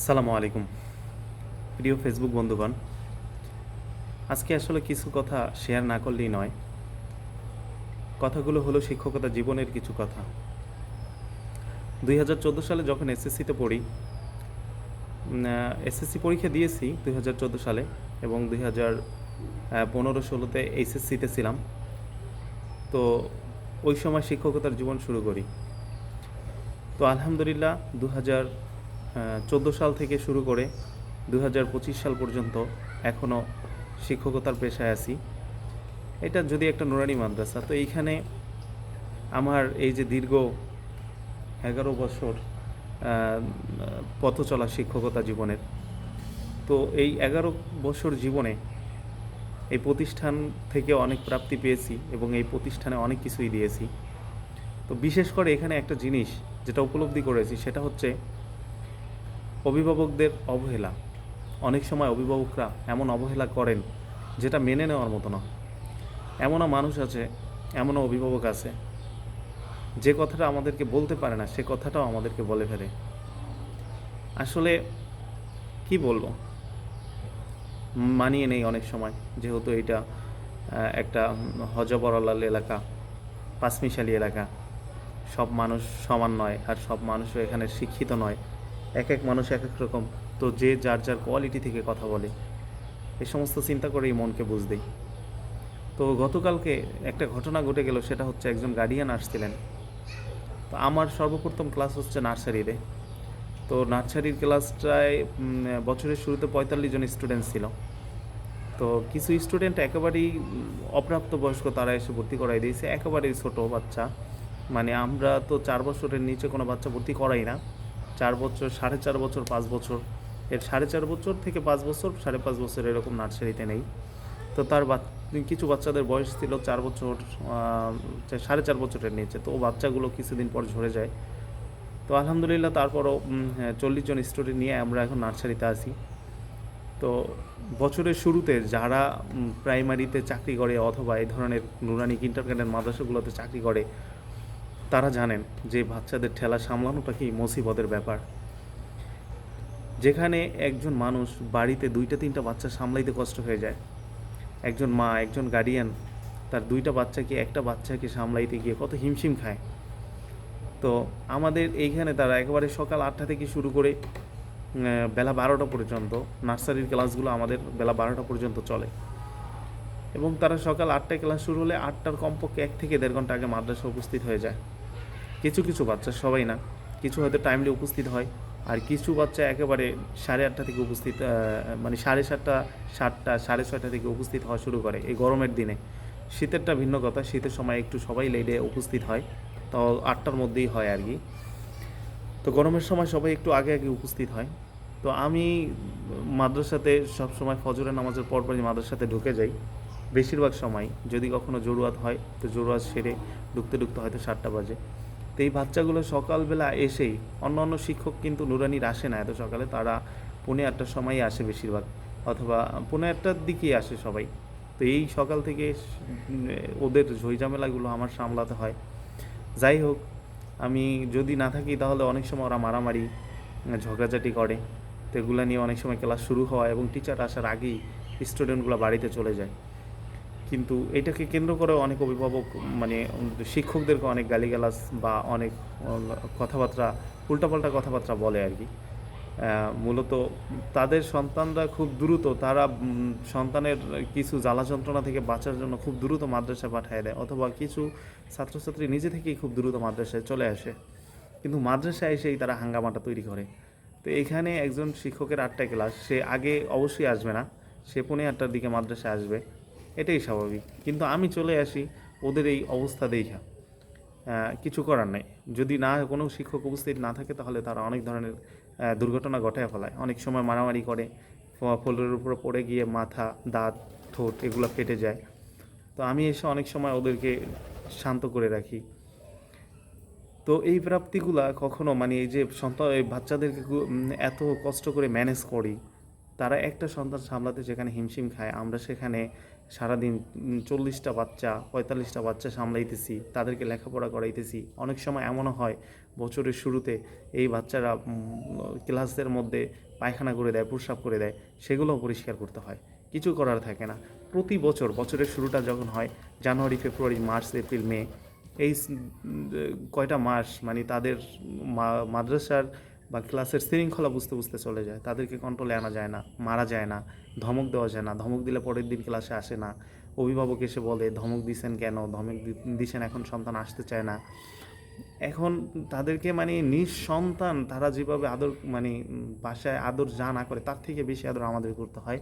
সালামু আলাইকুম। প্রিয় ফেসবুক বন্ধুগণ, আজকে আসলে কিছু কথা শেয়ার না করলেই নয়। কথাগুলো হলো শিক্ষকতা জীবনের কিছু কথা। দুই হাজার চোদ্দ সালে যখন এসএসসিতে পড়ি এসএসসি পরীক্ষা দিয়েছি দুই হাজার চোদ্দ সালে এবং দুই হাজার পনেরো ষোলোতে এইচএসসিতে ছিলাম। তো ওই সময় শিক্ষকতার জীবন শুরু করি। তো আলহামদুলিল্লাহ দু হাজার চোদ্দ সাল থেকে শুরু করে দু হাজার পঁচিশ সাল পর্যন্ত এখনও শিক্ষকতার পেশায় আছি। এটা যদি একটা নুরানি মাদ্রাসা, তো এইখানে আমার এই যে দীর্ঘ এগারো বছর পথ চলা শিক্ষকতা জীবনের, তো এই এগারো বছর জীবনে এই প্রতিষ্ঠান থেকে অনেক প্রাপ্তি পেয়েছি এবং এই প্রতিষ্ঠানে অনেক কিছুই দিয়েছি। তো বিশেষ করে এখানে একটা জিনিস যেটা উপলব্ধি করেছি, সেটা হচ্ছে অভিভাবকদের অবহেলা। অনেক সময় অভিভাবকরা এমন অবহেলা করেন, যেটা মেনে নেওয়ার মতো না এমনও মানুষ আছে, এমনও অভিভাবক আছে। যে কথাটা আমাদেরকে বলতে পারে না, সে কথাটাও আমাদেরকে বলে ফেলে। আসলে কি বলব? মানিয়ে নেই অনেক সময়, যেহেতু এটা একটা হজবরলাল এলাকা, পাঁচমিশালি এলাকা। সব মানুষ সমান নয়, আর সব মানুষও এখানে শিক্ষিত নয়। এক এক মানুষ এক এক রকম। তো যে যার যার কোয়ালিটি থেকে কথা বলে, এই সমস্ত চিন্তা করেই মনকে বুঝ দেই। তো গতকালকে একটা ঘটনা ঘটে গেল, সেটা হচ্ছে একজন গার্ডিয়ান আসছিলেন। তো আমার সর্বপ্রথম ক্লাস হচ্ছে নার্সারিতে। তো নার্সারির ক্লাসটায় বছরের শুরুতে পঁয়তাল্লিশ জন স্টুডেন্ট ছিল। তো কিছু স্টুডেন্ট একেবারেই অপ্রাপ্ত বয়স্ক, তারা এসে ভর্তি করাই দিয়েছে। একেবারেই ছোট বাচ্চা। মানে আমরা তো চার বছরের নিচে কোনো বাচ্চা ভর্তি করাই না। চার বছর, সাড়ে চার বছর, পাঁচ বছর। এর সাড়ে চার বছর থেকে পাঁচ বছর, সাড়ে পাঁচ বছর এরকম নার্সারিতে নেই। তো তার কিছু বাচ্চাদের বয়স ছিল চার বছর সাড়ে চার বছরের নিচে। তো ও বাচ্চাগুলো কিছুদিন পর ঝরে যায়। তো আলহামদুলিল্লাহ তারপরও চল্লিশ জন স্টুডেন্ট নিয়ে আমরা এখন নার্সারিতে আছি। তো বছরের শুরুতে যারা প্রাইমারিতে চাকরি করে অথবা এই ধরনের নুরানি কিন্টারগার্ডেন মাদ্রাসাগুলোতে চাকরি করে তারা জানেন যে বাচ্চাদের ঠেলা সামলানোটা কি মুসিবতের ব্যাপার। যেখানে একজন মানুষ বাড়িতে দুইটা, তিনটা বাচ্চা সামলাইতে কষ্ট হয়ে যায়। একজন মা, একজন গার্ডিয়ান তার দুইটা বাচ্চাকে, একটা বাচ্চাকে সামলাইতে গিয়ে কত হিমশিম খায়। তো আমাদের এইখানে তারা একেবারে সকাল আটটা থেকে শুরু করে বেলা বারোটা পর্যন্ত নার্সারির ক্লাসগুলো আমাদের বেলা বারোটা পর্যন্ত চলে। এবং তারা সকাল আটটায় ক্লাস শুরু হলে আটটার কমপক্ষে এক থেকে দেড় ঘণ্টা আগে মাদ্রাসা উপস্থিত হয়ে যায়। কিছু কিছু বাচ্চা, সবাই না, কিছু হয়তো টাইমলি উপস্থিত হয়, আর কিছু বাচ্চা একেবারে সাড়ে আটটা থেকে উপস্থিত মানে সাড়ে সাতটা সাতটা, সাড়ে ছয়টা থেকে উপস্থিত হওয়া শুরু করে এই গরমের দিনে। শীতেরটা ভিন্ন কথা, শীতের সময় একটু সবাই লেটে উপস্থিত হয় তো আটটার মধ্যেই হয় আর কি। তো গরমের সময় সবাই একটু আগে আগে উপস্থিত হয়। তো আমি মাদ্রাসাতে সবসময় ফজরের নামাজের পর পরপরই মাদ্রাসাতে ঢুকে যাই, বেশিরভাগ সময়, যদি কখনো জরুয়াত হয়, তো জরুয়াত সেরে ঢুকতে ঢুকতে হয়তো সাতটা বাজে। তো এই বাচ্চাগুলো সকালবেলা এসেই অন্য অন্য শিক্ষক কিন্তু নুরানির আসে না। এত সকালে তারা পৌনে আটটার সময়ই আসে বেশিরভাগ, অথবা পৌনে আটটার দিকেই আসে সবাই। তো এই সকাল থেকে ওদের ঝইঝামেলাগুলো আমার সামলাতে হয়। যাই হোক, আমি যদি না থাকি তাহলে অনেক সময় ওরা মারামারি, ঝগড়াঝাটি করে। তো এগুলো নিয়ে অনেক সময় ক্লাস শুরু হওয়া এবং টিচার আসার আগেই স্টুডেন্টগুলো বাড়িতে চলে যায়। কিন্তু এটাকে কেন্দ্র করে অনেক অভিভাবক মানে শিক্ষকদেরকে অনেক গালিগালাজ বা অনেক কথাবার্তা, উল্টাপাল্টা কথাবার্তা বলে আর কি। মূলত তাদের সন্তানরা খুব দ্রুত, তারা সন্তানের কিছু জ্বালা যন্ত্রণা থেকে বাঁচার জন্য খুব দ্রুত মাদ্রাসায় পাঠিয়ে দেয়, অথবা কিছু ছাত্রছাত্রী নিজে থেকেই খুব দ্রুত মাদ্রাসায় চলে আসে। কিন্তু মাদ্রাসায় এসেই তারা হাঙ্গামাটা তৈরি করে। তো এখানে একজন শিক্ষকের আটটা ক্লাস, সে আগে অবশ্যই আসবে না, সে পৌনে আটটার দিকে মাদ্রাসায় আসবে। এটাই স্বাভাবিক। কিন্তু আমি চলে আসি ওদের এই অবস্থা দেখা। কিছু করার নাই। যদি না, কোনো শিক্ষক উপস্থিত না থাকে, তাহলে তারা অনেক ধরনের দুর্ঘটনা ঘটায় ফেলায়। অনেক সময় মারামারি করে ফলের উপরে পড়ে গিয়ে মাথা, দাঁত, ঠোঁট এগুলো ফেটে যায়। তো আমি এসে অনেক সময় ওদেরকে শান্ত করে রাখি। তো এই প্রাপ্তিগুলা কখনো মানে এই যে সন্তান বাচ্চাদেরকে এত কষ্ট করে ম্যানেজ করি তারা একটা সন্তান সামলাতে যেখানে হিমশিম খায়, আমরা সেখানে সারাদিন চল্লিশটা বাচ্চা, পঁয়তাল্লিশটা বাচ্চা সামলাইতেছি, তাদেরকে লেখাপড়া করাইতেছি। অনেক সময় এমনও হয়, বছরের শুরুতে এই বাচ্চারা ক্লাসের মধ্যে পায়খানা করে দেয়, প্রস্রাব করে দেয়, সেগুলোও পরিষ্কার করতে হয়। কিছু করার থাকে না। প্রতি বছর, বছরের শুরুটা যখন হয়, জানুয়ারি, ফেব্রুয়ারি, মার্চ, এপ্রিল, মে, এই কয়টা মাস মানে তাদের মাদ্রাসার বা ক্লাসের শৃঙ্খলা বুঝতে বুঝতে চলে যায়। তাদেরকে কন্ট্রোলে আনা যায় না, মারা যায় না, ধমক দেওয়া যায় না। ধমক দিলে পরের দিন ক্লাসে আসে না। অভিভাবক এসে বলে, ধমক দিছেন কেন? ধমক দিছেন এখন সন্তান আসতে চায় না। এখন তাদেরকে মানে নিঃসন্তান তারা যেভাবে আদর মানে বাসায় আদর যা না করে তার থেকে বেশি আদর আমাদের করতে হয়।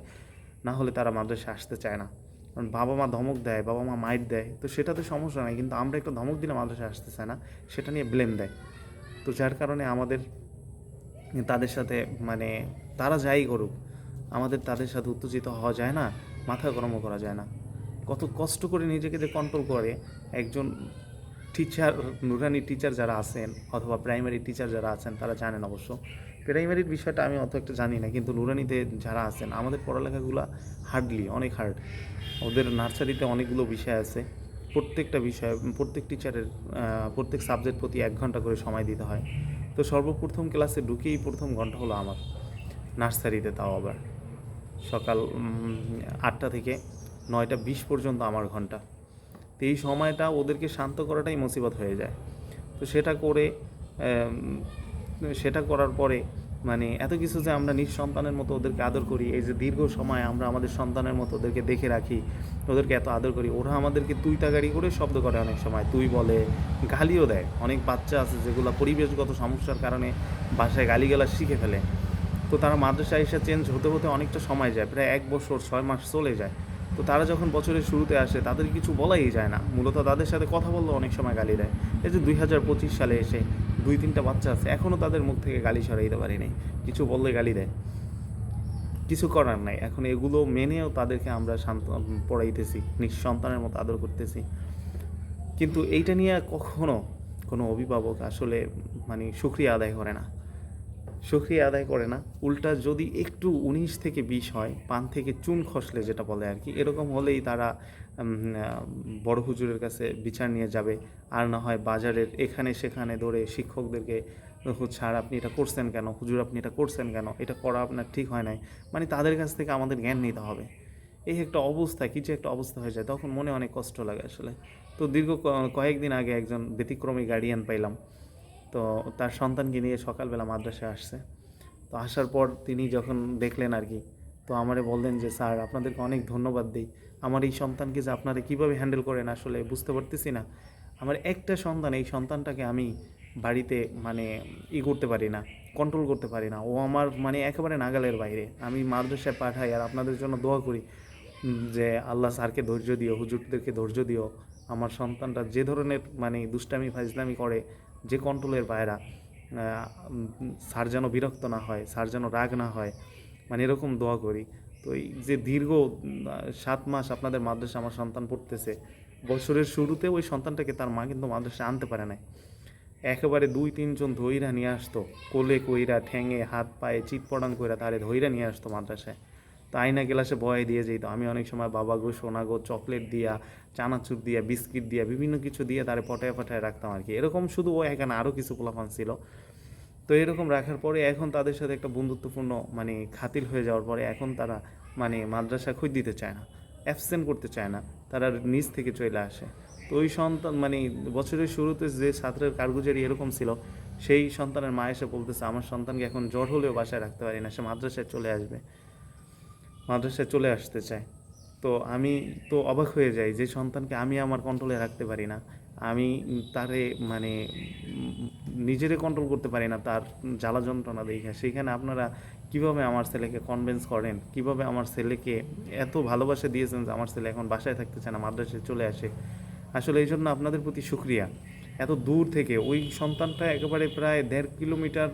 না হলে তারা মাদ্রাসায় আসতে চায় না। কারণ বাবা মা ধমক দেয়, বাবা মা মাইট দেয়। তো সেটাতে সমস্যা নাই। কিন্তু আমরা একটা ধমক দিলে মাদ্রাসায় আসতে চায় না, সেটা নিয়ে ব্লেম দেয়। তো যার কারণে আমাদের তাদের সাথে মানে তারা যাই করুক, আমাদের তাদের সাথে উত্তেজিত হওয়া যায় না, মাথা গরমও করা যায় না। কত কষ্ট করে নিজেকে যে কন্ট্রোল করে একজন টিচার নুরানি টিচার যারা আছেন অথবা প্রাইমারি টিচার যারা আছেন, তারা জানেন অবশ্য। প্রাইমারির বিষয়টা আমি অত একটা জানি না, কিন্তু নুরানিতে যারা আছেন, আমাদের পড়ালেখাগুলো হার্ডলি অনেক হার্ড ওদের নার্সারিতে অনেকগুলো বিষয় আছে। প্রত্যেকটা বিষয়, প্রত্যেক টিচারের প্রত্যেক সাবজেক্ট প্রতি এক ঘণ্টা করে সময় দিতে হয়। তো সর্বপ্রথম ক্লাসে ঢুকেই প্রথম ঘণ্টা হলো আমার নার্সারিতে তাও আবার। সকাল আটটা থেকে নয়টা বিশ পর্যন্ত আমার ঘণ্টা। তো এই সময়টা ওদেরকে শান্ত করাটাই মুসিবত হয়ে যায়। তো সেটা করে সেটা করার পরে মানে এত কিছু যে আমরা নিজ সন্তানের মতো ওদেরকে আদর করি, এই যে দীর্ঘ সময় আমরা আমাদের সন্তানের মতো ওদেরকে দেখে রাখি, ওদেরকে এত আদর করি, ওরা আমাদেরকে তুই তাগাড়ি করে শব্দ করে অনেক সময়, তুই বলে গালিও দেয়। অনেক বাচ্চা আছে যেগুলো পরিবেশগত সমস্যার কারণে বাসায় গালিগালা শিখে ফেলে। তো তারা মাদ্রাসায় এসে চেঞ্জ হতে হতে অনেকটা সময় যায়, প্রায় এক বছর, ছয় মাস চলে যায়। তো তারা যখন বছরের শুরুতে আসে, তাদের কিছু বলাই যায় না। মূলত তাদের সাথে কথা বললেও অনেক সময় গালি দেয়। এই যে দুই হাজার পঁচিশ সালে এসে দুই তিনটা বাচ্চা আছে এখনও তাদের মুখ থেকে গালি সরাইতে পারিনি কিছু বললে গালি দেয়। কিছু করার নাই। এখন এগুলো মেনেও তাদেরকে আমরা শান্ত পড়াইতেছি নিঃসন্তানের মতো আদর করতেছি। কিন্তু এইটা নিয়ে কখনো কোনো অভিভাবক আসলে মানে সুক্রিয়া আদায় করে না। সুক্রিয়া আদায় করে না। উল্টা যদি একটু উনিশ থেকে বিশ হয়, পান থেকে চুন খসলে যেটা বলে আর কি, এরকম হলেই তারা বড় হুজুরের কাছে বিচার নিয়ে যাবে। আর না হয় বাজারের এখানে সেখানে ধরে শিক্ষকদেরকে স্যার, আপনি এটা করছেন কেন? হুজুর, আপনি এটা করছেন কেন? এটা করা আপনার ঠিক হয় নাই। মানে তাদের কাছ থেকে আমাদের জ্ঞান নিতে হবে। এই একটা অবস্থা কিছু একটা অবস্থা হয়ে যায়, তখন মনে অনেক কষ্ট লাগে আসলে। তো দীর্ঘ কয়েকদিন আগে একজন ব্যতিক্রমী গার্ডিয়ান পাইলাম। তো তার সন্তানকে নিয়ে সকালবেলা মাদ্রাসায় আসছে। তো আসার পর তিনি যখন দেখলেন আর কি তো আমারে বললেন যে, স্যার, আপনাদেরকে অনেক ধন্যবাদ দিই। আমার এই সন্তানকে যে আপনারা কীভাবে হ্যান্ডেল করেন আসলে বুঝতে পারতেছি না। আমার একটা সন্তান, এই সন্তানটাকে আমি বাড়িতে মানে ই করতে পারি না কন্ট্রোল করতে পারি না। ও আমার মানে একেবারে নাগালের বাইরে। আমি মাদ্রাসায় পাঠাই আর আপনাদের জন্য দোয়া করি যে আল্লাহ স্যারকে ধৈর্য দিও, হুজুরদেরকে ধৈর্য দিও। আমার সন্তানটা যে ধরনের মানে দুষ্টামি, ফাজলামি করে, যে কন্ট্রোলের বাইরা স্যার যেন বিরক্ত না হয়, স্যার যেন রাগ না হয় মানে এরকম দোয়া করি। তো এই যে দীর্ঘ সাত মাস আপনাদের মাদ্রাসা আমার সন্তান পড়তেছে, বছরের শুরুতে ওই সন্তানটাকে তার মা কিন্তু মাদ্রাসায় আনতে পারে নাই। একেবারে দুই, তিনজন ধইরা নিয়ে আসতো, কোলে কইরা, ঠ্যাঙে, হাত পায়ে চিৎ পড়ান কইরা তারে ধইরা নিয়ে আসতো মাদ্রাসায়। তো আয়না গ্লাসে বয়ে দিয়ে যেত, আমি অনেক সময় বাবা গো, সোনা গো, চকলেট দিয়া, চানাচুর দিয়া, বিস্কিট দিয়া, বিভিন্ন কিছু দিয়ে তারে পটায় পটায় রাখতাম আর কি এরকম শুধু ও এখানে আরও কিছু পোলাপান ছিল। তো এরকম রাখার পরে এখন তাদের সাথে একটা বন্ধুত্বপূর্ণ মানে খাতিল হয়ে যাওয়ার পরে এখন তারা মানে মাদ্রাসা খুঁজ দিতে চায় না অ্যাবসেন্ট করতে চায় না, তারা নিজ থেকে চলে আসে। তো ওই সন্তান মানে বছরের শুরুতে যে ছাত্রের কারগুজারি এরকম ছিল, সেই সন্তানের মা এসে বলতেছে, আমার সন্তানকে এখন জ্বর হলেও বাসায় রাখতে পারি না, সে মাদ্রাসায় চলে আসবে। মাদ্রাসায় চলে আসতে চায়। তো আমি তো অবাক হয়ে যাই যে সন্তানকে আমি আমার কন্ট্রোলে রাখতে পারি না। আমি তারে মানে নিজেরে কন্ট্রোল করতে পারি না, তার জ্বালা যন্ত্রণা দেখে। সেখানে আপনারা কীভাবে আমার ছেলেকে কনভিন্স করেন? কীভাবে আমার ছেলেকে এত ভালোবাসা দিয়েছেন যে আমার ছেলে এখন বাসায় থাকতে চায় না মাদ্রাসায় চলে আসে? আসলে এই জন্য আপনাদের প্রতি সুক্রিয়া এত দূর থেকে, ওই সন্তানটা একেবারে প্রায় দেড় কিলোমিটার,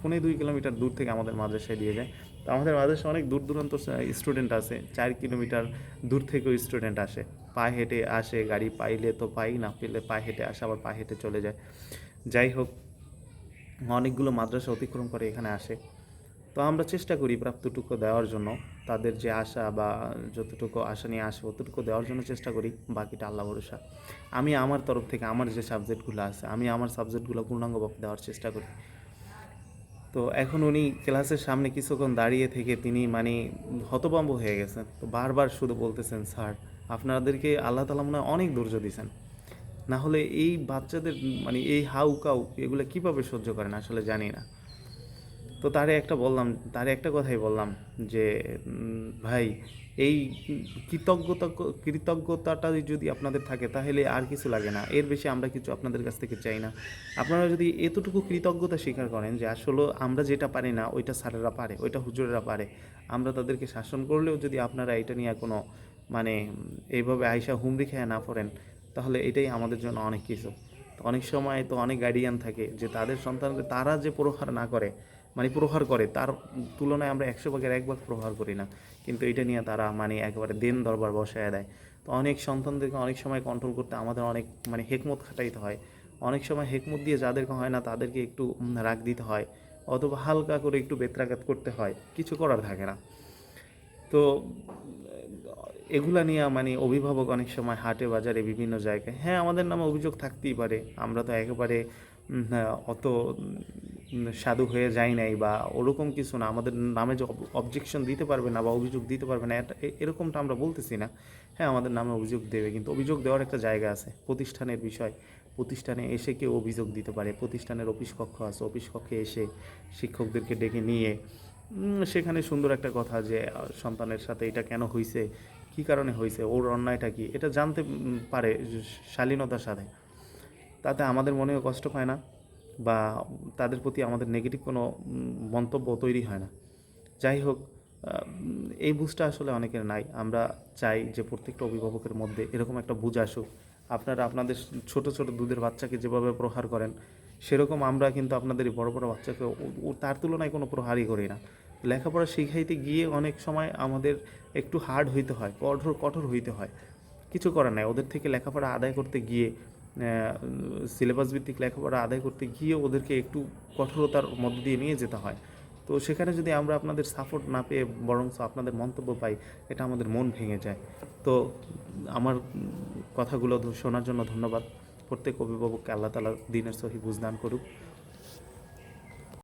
পৌনে দুই কিলোমিটার দূর থেকে আমাদের মাদ্রাসায় দিয়ে যায়। তো আমাদের মাদ্রাসায় অনেক দূর দূরান্ত স্টুডেন্ট আছে। চার কিলোমিটার দূর থেকেও স্টুডেন্ট আসে। পায়ে হেঁটে আসে গাড়ি, পাইলে তো পাই, না পেলে পায়ে হেঁটে আসে, আবার পায়ে হেঁটে চলে যায়। যাই হোক অনেকগুলো মাদ্রাসা অতিক্রম করে এখানে আসে। তো আমরা চেষ্টা করি প্রাপ্তটুকু দেওয়ার জন্য। তাদের যে আশা বা যতটুকু আশা নিয়ে আসে অতটুকু দেওয়ার জন্য চেষ্টা করি, বাকিটা আল্লাহ ভরসা। আমি আমার তরফ থেকে আমার যে সাবজেক্টগুলো আছে, আমি আমার সাবজেক্টগুলো পূর্ণাঙ্গভাবে দেওয়ার চেষ্টা করি। তো এখন উনি ক্লাসের সামনে কিছুক্ষণ দাঁড়িয়ে থেকে তিনি মানে হতভম্ব হয়ে গেছেন। তো বারবার শুধু বলতেছেন, স্যার, আপনাদেরকে আল্লাহ তালা মনে অনেক ধৈর্য দিয়েছেন। না হলে এই বাচ্চাদের মানে এই হাউ কাউ এগুলো কীভাবে সহ্য করেন আসলে জানি না। তো তারে একটা বললাম, তারে একটা কথাই বললাম যে ভাই, এই কৃতজ্ঞতা, কৃতজ্ঞতাটা যদি আপনাদের থাকে তাহলে আর কিছু লাগে না। এর বেশি আমরা কিছু আপনাদের কাছ থেকে চাই না। আপনারা যদি এতটুকু কৃতজ্ঞতা স্বীকার করেন যে আসলে আমরা যেটা পারি না, ওইটা স্যারেরা পারে, ওইটা হুজুরেরা পারে, আমরা তাদেরকে শাসন করলেও যদি আপনারা এটা নিয়ে কোনো মানে এইভাবে আইসা হুমরি খেয়ে না পড়েন তাহলে এটাই আমাদের জন্য অনেক কিছু। তো অনেক সময় তো অনেক গার্ডিয়ান থাকে যে তাদের সন্তানকে তারা যে প্রহার না করে মানে প্রহার করে, তার তুলনায় আমরা একশো ভাগের এক ভাগ প্রহার করি না। কিন্তু এটা নিয়ে তারা মানে একেবারে দেন দরবার বসায় দেয়। তো অনেক সন্তানদেরকে অনেক সময় কন্ট্রোল করতে আমাদের অনেক মানে হেকমত খাটাইতে হয়। অনেক সময় হেকমত দিয়ে যাদেরকে হয় না তাদেরকে একটু রাগ দিতে হয়, অথবা হালকা করে একটু বেত্রাঘাত করতে হয়। কিছু করার থাকে না। তো এগুলা নিয়ে মানে অভিভাবক অনেক সময় হাটে বাজারে বিভিন্ন জায়গায় হ্যাঁ আমাদের নামে অভিযোগ থাকতেই পারে আমরা তো একেবারে হ্যাঁ, অত সাধু হয়ে যাই নাই বা ওরকম কিছু না আমাদের নামে যে অবজেকশন দিতে পারবে না বা অভিযোগ দিতে পারবে না এরকমটা আমরা বলতেছি না। হ্যাঁ আমাদের নামে অভিযোগ দেবে কিন্তু অভিযোগ দেওয়ার একটা জায়গা আছে প্রতিষ্ঠানের বিষয়। প্রতিষ্ঠানে এসে কেউ অভিযোগ দিতে পারে প্রতিষ্ঠানের অফিস কক্ষ আছে অফিস কক্ষে এসে শিক্ষকদেরকে ডেকে নিয়ে সেখানে সুন্দর একটা কথা যে সন্তানের সাথে এটা কেন হয়েছে কী কারণে হয়েছে ওর অন্যায়টা কি? এটা জানতে পারে শালীনতার সাথে। তাতে আমাদের মনেও কষ্ট পায় না বা তাদের প্রতি আমাদের নেগেটিভ কোনো মন্তব্য তৈরি হয় না। যাই হোক এই বুঝটা আসলে অনেকের নাই। আমরা চাই যে প্রত্যেকটা অভিভাবকের মধ্যে এরকম একটা বুঝ আসুক। আপনারা আপনাদের ছোট ছোট দুধের বাচ্চাকে যেভাবে প্রহার করেন সেরকম আমরা কিন্তু আপনাদের বড় বড় বাচ্চাকে তার তুলনায় কোনো প্রহারই করি না। লেখাপড়া শিখাইতে গিয়ে অনেক সময় আমাদের একটু হার্ড হইতে হয়, কঠোর কঠোর হইতে হয়। কিছু করার নাই, ওদের থেকে লেখাপড়া আদায় করতে গিয়ে সিলেবাস ভিত্তিক লেখাপড়া আদায় করতে গিয়ে ওদেরকে একটু কঠোরতার মধ্য দিয়ে নিয়ে যেতে হয়। তো সেখানে যদি আমরা আপনাদের সাপোর্ট না পেয়ে বরং আপনাদের মন্তব্য পাই, এটা আমাদের মন ভেঙে যায়। তো আমার কথাগুলো শোনার জন্য ধন্যবাদ। প্রত্যেক অভিভাবককে আল্লাহ তালা দিনের সহি বুঝদান করুক।